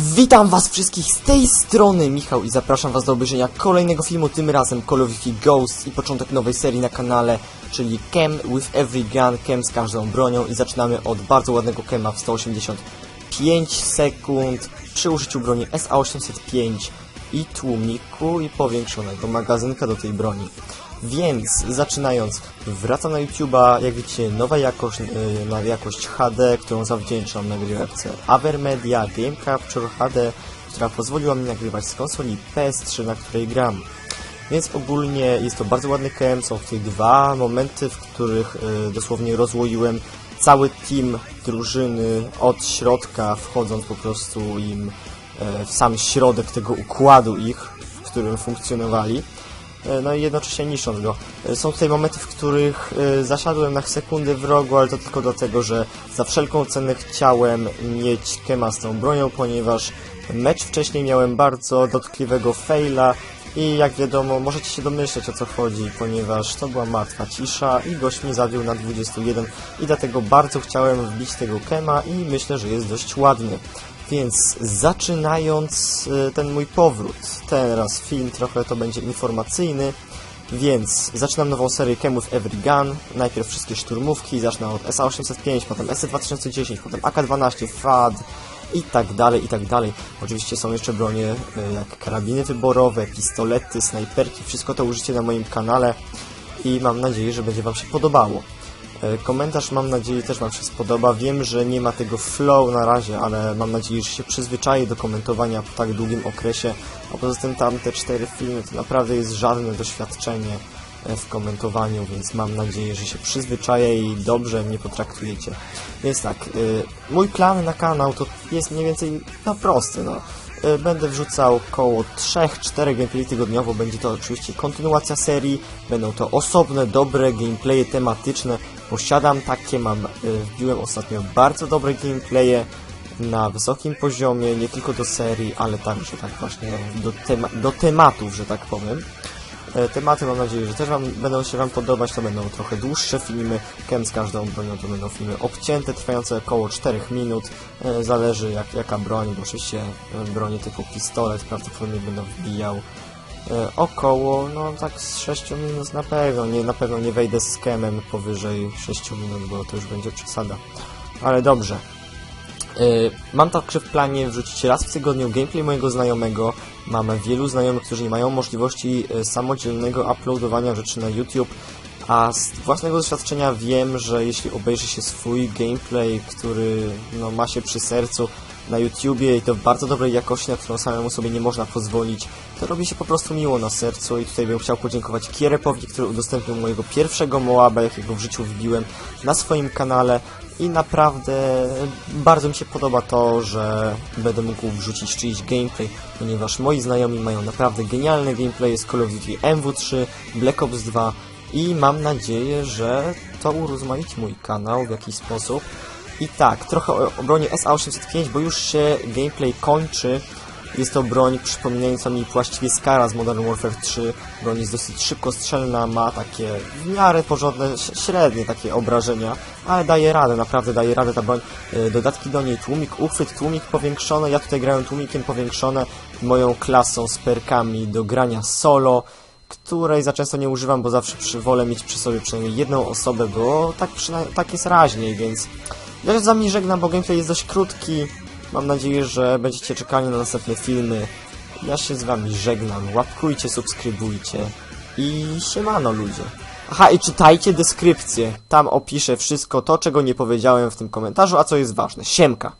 Witam was wszystkich z tej strony Michał i zapraszam was do obejrzenia kolejnego filmu, tym razem Call of Duty Ghost i początek nowej serii na kanale, czyli Cam with Every Gun, Cam z każdą bronią i zaczynamy od bardzo ładnego Kema w 185 sekund przy użyciu broni SA805 i tłumiku i powiększonego magazynka do tej broni. Więc zaczynając, wracam na YouTube'a, jak widzicie, nowa jakość, yy, na jakość HD, którą zawdzięczam nagrywce Avermedia Game Capture HD, która pozwoliła mi nagrywać z konsoli PS3, na której gram. Więc ogólnie jest to bardzo ładny KM, są tutaj dwa momenty, w których yy, dosłownie rozłoiłem cały team drużyny od środka, wchodząc po prostu im yy, w sam środek tego układu ich, w którym funkcjonowali no i jednocześnie niszcząc go. E, Są tutaj momenty, w których e, zasiadłem na sekundę w rogu, ale to tylko dlatego, że za wszelką cenę chciałem mieć Kema z tą bronią, ponieważ mecz wcześniej miałem bardzo dotkliwego faila i jak wiadomo, możecie się domyśleć o co chodzi, ponieważ to była martwa cisza i gość mnie zawiół na 21 i dlatego bardzo chciałem wbić tego Kema i myślę, że jest dość ładny. Więc zaczynając y, ten mój powrót, teraz film trochę to będzie informacyjny, więc zaczynam nową serię Chem with Every Gun, najpierw wszystkie szturmówki, zacznę od SA805, potem SC2010, potem AK-12, FAD i tak dalej, i tak dalej. Oczywiście są jeszcze bronie y, jak karabiny wyborowe, pistolety, snajperki, wszystko to użycie na moim kanale i mam nadzieję, że będzie Wam się podobało. E, Komentarz mam nadzieję też Wam się spodoba. Wiem, że nie ma tego flow na razie, ale mam nadzieję, że się przyzwyczaję do komentowania po tak długim okresie. A poza tym tamte cztery filmy to naprawdę jest żadne doświadczenie e, w komentowaniu, więc mam nadzieję, że się przyzwyczaję i dobrze mnie potraktujecie. Więc tak, e, mój plan na kanał to jest mniej więcej no prosty, no. Będę wrzucał około 3-4 gameplay tygodniowo. Będzie to oczywiście kontynuacja serii. Będą to osobne, dobre gameplaye tematyczne. Posiadam takie, mam, e, wbiłem ostatnio bardzo dobre gameplaye na wysokim poziomie, nie tylko do serii, ale także tak właśnie do, tema do tematów, że tak powiem. E, Tematy mam nadzieję, że też wam, będą się Wam podobać, to będą trochę dłuższe filmy, kem z każdą bronią to będą filmy obcięte, trwające około 4 minut, E, zależy jak, jaka broń, bo oczywiście e, bronie typu pistolet prawdopodobnie będą wbijał około, no tak z 6 minut na pewno, nie, na pewno nie wejdę z kemem powyżej 6 minut, bo to już będzie przesada, ale dobrze. Yy, Mam także w planie wrzucić raz w tygodniu gameplay mojego znajomego. Mamy wielu znajomych, którzy nie mają możliwości yy, samodzielnego uploadowania rzeczy na YouTube, a z własnego doświadczenia wiem, że jeśli obejrzy się swój gameplay, który no, ma się przy sercu na YouTubie i to w bardzo dobrej jakości, na którą samemu sobie nie można pozwolić, to robi się po prostu miło na sercu i tutaj bym chciał podziękować Kierepowi, który udostępnił mojego pierwszego Moaba, jakiego w życiu wbiłem na swoim kanale. I naprawdę bardzo mi się podoba to, że będę mógł wrzucić czyjś gameplay, ponieważ moi znajomi mają naprawdę genialne gameplaye z Call of Duty MW3, Black Ops 2 i mam nadzieję, że to urozmaici mój kanał w jakiś sposób. I tak, trochę o, o broni SA805, bo już się gameplay kończy. Jest to broń przypominająca mi właściwie Skara z Modern Warfare 3. Broń jest dosyć szybkostrzelna, ma takie w miarę porządne, średnie takie obrażenia, ale daje radę, naprawdę daje radę ta broń. E, Dodatki do niej, tłumik, uchwyt, tłumik powiększony. Ja tutaj grałem tłumikiem powiększone, moją klasą z perkami do grania solo której za często nie używam, bo zawsze przy, wolę mieć przy sobie przynajmniej jedną osobę, bo tak, tak jest raźniej, więc ja się z wami żegnam, bo gameplay jest dość krótki. Mam nadzieję, że będziecie czekali na następne filmy. Ja się z wami żegnam. Łapkujcie, subskrybujcie i siemano ludzie. Aha, i czytajcie deskrypcję. Tam opiszę wszystko to, czego nie powiedziałem w tym komentarzu, a co jest ważne. Siemka.